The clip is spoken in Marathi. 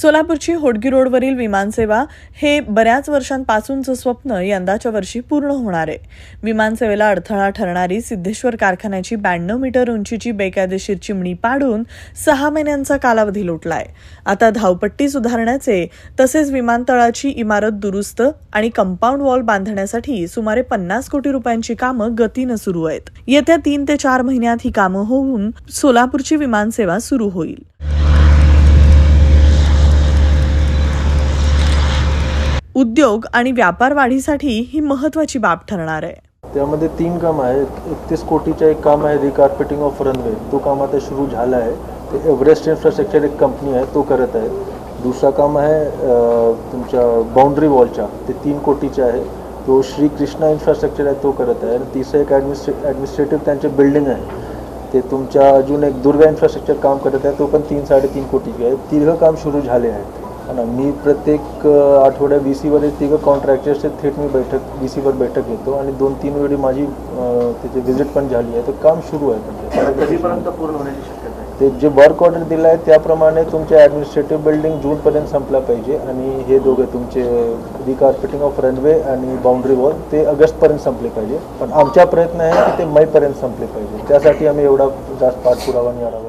सोलापूरची होडगी रोडवरील विमानसेवा हे बऱ्याच वर्षांपासूनचं स्वप्न यंदाच्या वर्षी पूर्ण होणार आहे. विमानसेवेला अडथळा ठरणारी सिद्धेश्वर कारखान्याची ब्याण्णव मीटर उंचीची बेकायदेशीर चिमणी पाडून सहा महिन्यांचा कालावधी लोटलाय. आता धावपट्टी सुधारण्याचे तसेच विमानतळाची इमारत दुरुस्त आणि कंपाऊंड वॉल बांधण्यासाठी सुमारे पन्नास कोटी रुपयांची कामं गतीनं सुरू आहेत. येत्या तीन ते चार महिन्यात ही कामं होऊन सोलापूरची विमानसेवा सुरू होईल. उद्योग आणि व्यापार वाढीसाठी ही महत्वाची बाब ठरणार आहे. त्यामध्ये तीन काम आहे एकतीस कोटीचं एक काम आहे रिकार्पेटिंग ऑफ रनवे तो काम आता सुरू झालं आहे. ते एव्हरेस्ट इन्फ्रास्ट्रक्चर एक कंपनी आहे तो करत आहे. दुसरा काम आहे तुमच्या बाउंड्री वॉलचा ते तीन कोटीचे आहे. तो श्री कृष्णा इन्फ्रास्ट्रक्चर आहे तो करत आहे. आणि तिसरं एक ॲडमिनिस्ट्रे ॲडमिनिस्ट्रेटिव्ह त्यांचे बिल्डिंग आहे. ते तुमच्या अजून एक दुर्गा इन्फ्रास्ट्रक्चर काम करत आहे तो पण तीन साडेतीन कोटीचे आहे. तिघं काम सुरू झाले आहेत. आणि मी प्रत्येक आठवड्या बी सीवर तिघं कॉन्ट्रॅक्टर्सचे थेट मी बैठक बी सीवर बैठक घेतो आणि दोन तीन वेळी माझी तिथे व्हिजिट पण झाली आहे. तर काम सुरू आहे म्हणजे. कधीपर्यंत पूर्ण होण्याची शक्यता ते जे वर्क ऑर्डर दिलं आहे त्याप्रमाणे तुमचे ॲडमिनिस्ट्रेटिव्ह बिल्डिंग जूनपर्यंत संपला पाहिजे आणि हे दोघे तुमचे रिकार्पेटिंग ऑफ रनवे आणि बाउंड्री वॉल ते ऑगस्टपर्यंत संपले पाहिजे. पण आमचा प्रयत्न आहे की ते मईपर्यंत संपले पाहिजे. त्यासाठी आम्ही एवढा जास्त पाठपुरावा आणि आढावा